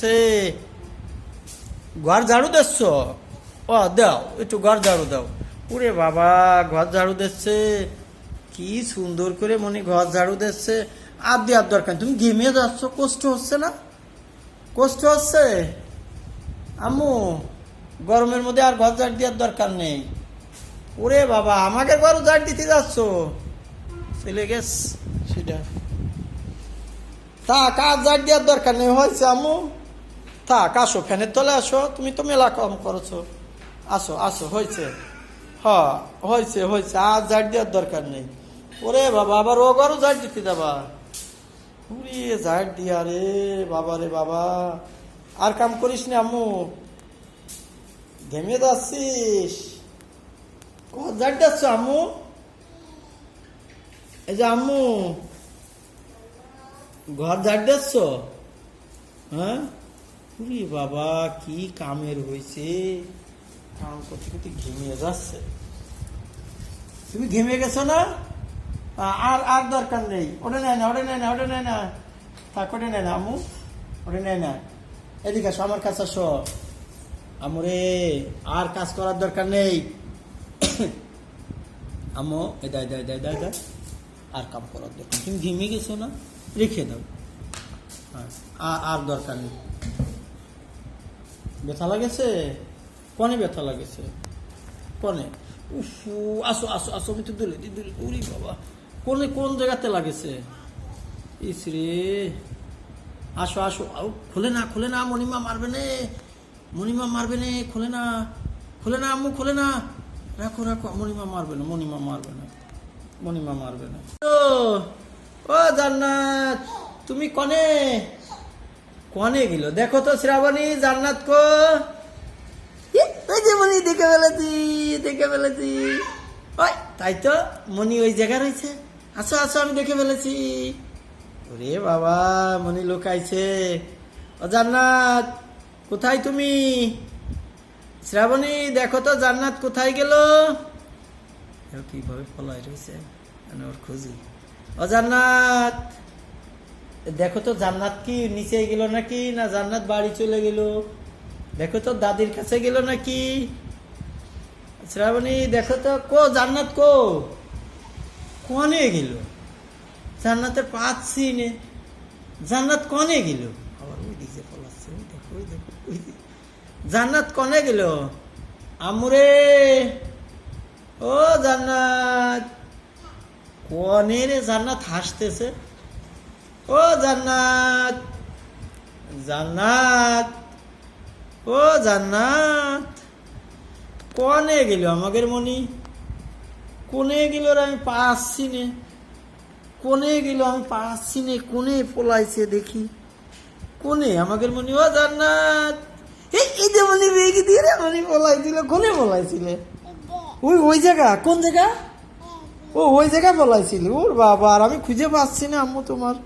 সে ঘর ঝাড়ু দিচ্ছ? ও, দাও, একটু ঘর ঝাড়ু দাও। ওরে বাবা, ঘর ঝাড়ু দিচ্ছে? কি সুন্দর করে মনে ঘর ঝাড়ু দিচ্ছে। আর দেওয়ার দরকার। তুমি ঘেমে যাচ্ছ, কষ্ট হচ্ছে না? কষ্ট হচ্ছে? আম্মু, গরমের মধ্যে আর ঘর ঝাড় দেওয়ার দরকার নেই। ওরে বাবা, আমাকে ঘর ঝাড় দিতে যাচ্ছ? চলে গেছ, সেটা। থাক আর ঝাড় দেওয়ার দরকার নেই? হয়েছে, আম্মু? থাক, আসো, ফ্যানের তলে আসো, তুমি তো মেলা কম করেছ। আসো আসো, হয়েছে। হ, হয়েছে হয়েছে, আর ঝাড় দেওয়ার দরকার নেই। ওরে বাবা, আবার ও ঘরও ঝাড় দিতে যাবা। উড়ি, ঝাড় দিয়া রে বাবা রে বাবা। আর কাম করিস না, আম্মু। ঘেমে যাচ্ছিস। কত ঝাড় দিচ্ছ, আম্মু? এই যে, আম্মু। ঘর ঝাড় দিচ্ছ? হ্যাঁ? উরি বাবা কি কামের হয়েছে? কাম করতে করতে ঘেমিয়ে যাচ্ছে। তুমি ঘেমে গেছো না? আর আর দরকার নেই। ওটা নেয় না ওটা নেয় না ওটা নেয় না। থাক ওটা নেয় না আমু ওটা নেয় না। এদিকে আসো আমার কাছে আসো। আমরে আর কাজ করার দরকার নেই। আমো এ দায় দায় দায় দায় আর কাম করার দরকার তুমি ঘেমে গেছো না? রেখে দাও। হ্যাঁ, আর আর দরকার নেই। ব্যথা লাগেছে? কনে ব্যথা লাগেছে? কনে? উফ আসো আসো আসো আমি তো দুলে দুলে উরি বাবা। কোনে কোন জায়গাতে লাগেছে? ইস রে। আসো আসো আও, খুলে না খুলে না মণিমা মারবে নে। মণিমা মারবে নে খুলে না। খুলে না আম্মু খুলে না। রাখো রাখো মণিমা মারবে না মণিমা মারবে না মণিমা মারবে না। ও জান্নাত তুমি কনে? কনে গেল? দেখো তো শ্রাবণী, জান্নাত কো? ওই যে মনি, দেখে ফেলেছি দেখে ফেলেছি। ওই, তাই তো মনি ওই জায়গা রয়েছে। আসো আসো, আমি দেখে ফেলেছি। ওরে বাবা, মনি লোকাইছে। ও জান্নাত, কোথায় তুমি? শ্রাবণী, দেখো তো জান্নাত কোথায় গেল? কীভাবে পলাই রয়েছে আমি ওর খুঁজি। ও দেখো তো, জান্নাত কি নিচে গেল নাকি না জান্নাত বাড়ি চলে গেল? দেখো তো, দাদির কাছে গেল নাকি? শ্রাবণী, দেখো তো, কো জান্নাত কো? কনে গেল? জান্নাতে পাচ্ছি নে। জান্নাত কনে গেল? আবার ওই দিকে পলাচ্ছে দেখো, ওই দেখো জান্নাত কনে গেল? আমরে! ও জান্নাত! কনে রে জান্নাত হাসতেছে? ও জান্নাত জান্নাত, ও জান্নাত। কনে গেল আমাদের মনি? কোনে গেল আমি পাচ্ছি নে। কোনে গেল আমি পাচ্ছি নে, কোনে পলাইছে দেখি। কোনে আমাদের মনি? ও জান্নাত। এই মনি রেগে দিয়ে রে মনি দিল, কোনে পলাইছিলে ওই ওই জায়গা, কোন জায়গা? ও, ওই জায়গায় পলাইছিল ওর বাবা, আর আমি খুঁজে পাচ্ছি না আম্মু তোমার।